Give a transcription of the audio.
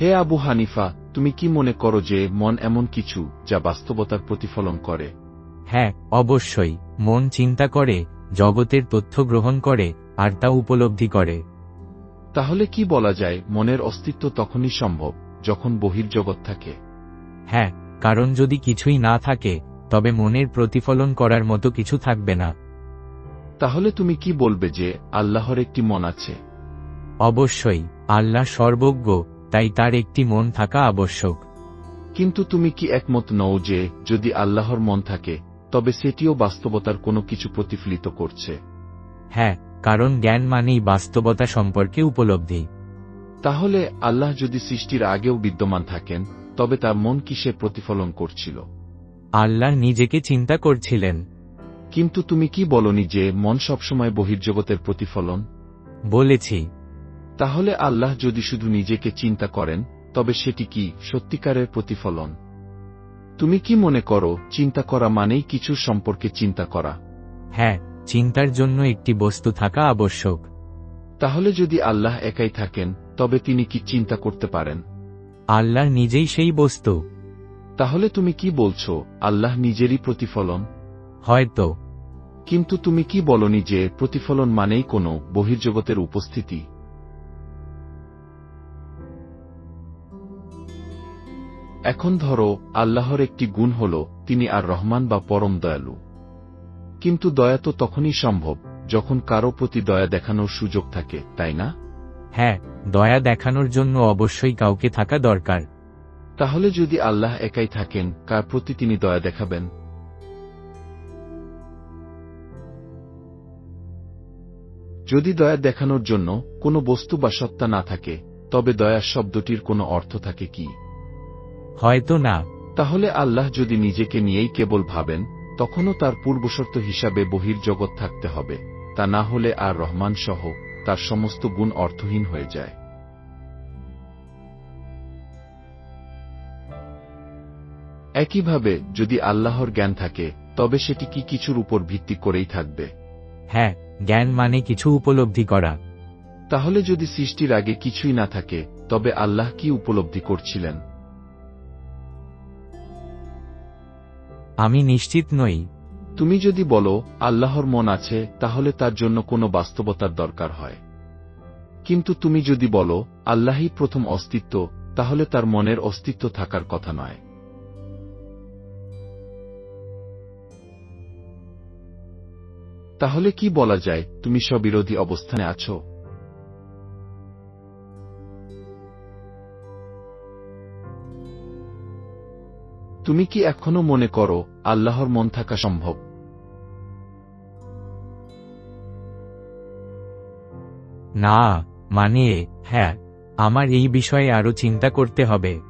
হে আবু হানিফা তুমি কি মনে করো যে মন এমন কিছু যা বাস্তবতার প্রতিফলন করে? হ্যাঁ অবশ্যই। মন চিন্তা করে জগতের তথ্য গ্রহণ করে আর তা উপলব্ধি করে। তাহলে কি বলা যায় মনের অস্তিত্ব তখনই সম্ভব যখন বহির্জগৎ থাকে? হ্যাঁ কারণ যদি কিছুই না থাকে তবে মনের প্রতিফলন করার মতো কিছু থাকবে না। তাহলে তুমি কি বলবে যে আল্লাহর একটি মন আছে? অবশ্যই আল্লাহ সর্বজ্ঞ তাই তার একটি মন থাকা আবশ্যক। কিন্তু তুমি কি একমত নও যে যদি আল্লাহর মন থাকে তবে সেটিও বাস্তবতার কোনো কিছু প্রতিফলিত করছে? হ্যাঁ কারণ জ্ঞান মানেই বাস্তবতা সম্পর্কে উপলব্ধি। তাহলে আল্লাহ যদি সৃষ্টির আগেও বিদ্যমান থাকেন তবে তার মন কিসে প্রতিফলন করছিল? আল্লাহ নিজেকে চিন্তা করছিলেন। কিন্তু তুমি কি বলনি যে মন সবসময় বহির্জগতের প্রতিফলন? বলেছি তাহলে আল্লাহ যদি শুধু নিজেকে চিন্তা করেন তবে সেটি কি সত্যিকারের প্রতিফলন? তুমি কি মনে করো চিন্তা করা মানেই কিছু সম্পর্কে চিন্তা করা? হ্যাঁ চিন্তার জন্য একটি বস্তু থাকা আবশ্যক। তাহলে যদি আল্লাহ একাই থাকেন তবে তিনি কি চিন্তা করতে পারেন? আল্লাহ নিজেই সেই বস্তু। তাহলে তুমি কি বলছো আল্লাহ নিজেরই প্রতিফলন? হয়তো। কিন্তু তুমি কি বলনি যে প্রতিফলন মানেই কোনো বহির্জগতের উপস্থিতি? এখন ধরো আল্লাহর একটি গুণ হল তিনি আর রহমান বা পরম দয়ালু। কিন্তু দয়া তো তখনই সম্ভব যখন কারও প্রতি দয়া দেখানোর সুযোগ থাকে তাই না? হ্যাঁ দয়া দেখানোর জন্য অবশ্যই কাউকে থাকা দরকার। তাহলে যদি আল্লাহ একাই থাকেন কার প্রতি তিনি দয়া দেখাবেন? যদি দয়া দেখানোর জন্য কোনো বস্তু বা সত্তা না থাকে তবে দয়া শব্দটির কোনো অর্থ থাকে কি? হয়তো না। তাহলে আল্লাহ যদি নিজেকে নিয়েই কেবল ভাবেন তখনও তার পূর্বশর্ত হিসাবে বহির্জগৎ থাকতে হবে তা না হলে আর রহমান সহ তার সমস্ত গুণ অর্থহীন হয়ে যায়। একইভাবে যদি আল্লাহর জ্ঞান থাকে তবে সেটি কি কিছুর উপর ভিত্তি করেই থাকবে? হ্যাঁ জ্ঞান মানে কিছু উপলব্ধি করা। তাহলে যদি সৃষ্টির আগে কিছুই না থাকে তবে আল্লাহ কি উপলব্ধি করছিলেন? আমি নিশ্চিত নই। তুমি যদি বলো, আল্লাহর মন আছে, তাহলে তার জন্য কোনো বাস্তবতার দরকার হয়। কিন্তু তুমি যদি বলো, আল্লাহই প্রথম অস্তিত্ব, তাহলে তার মনের অস্তিত্ব থাকার কথা নয়। তাহলে কি বলা যায়, তুমি স্ববিরোধী অবস্থানে আছো? তুমি কি এখনও মনে করো, আল্লাহর মন থাকা সম্ভব? না মানে হ্যাঁ আমার এই বিষয়ে আরও চিন্তা করতে হবে।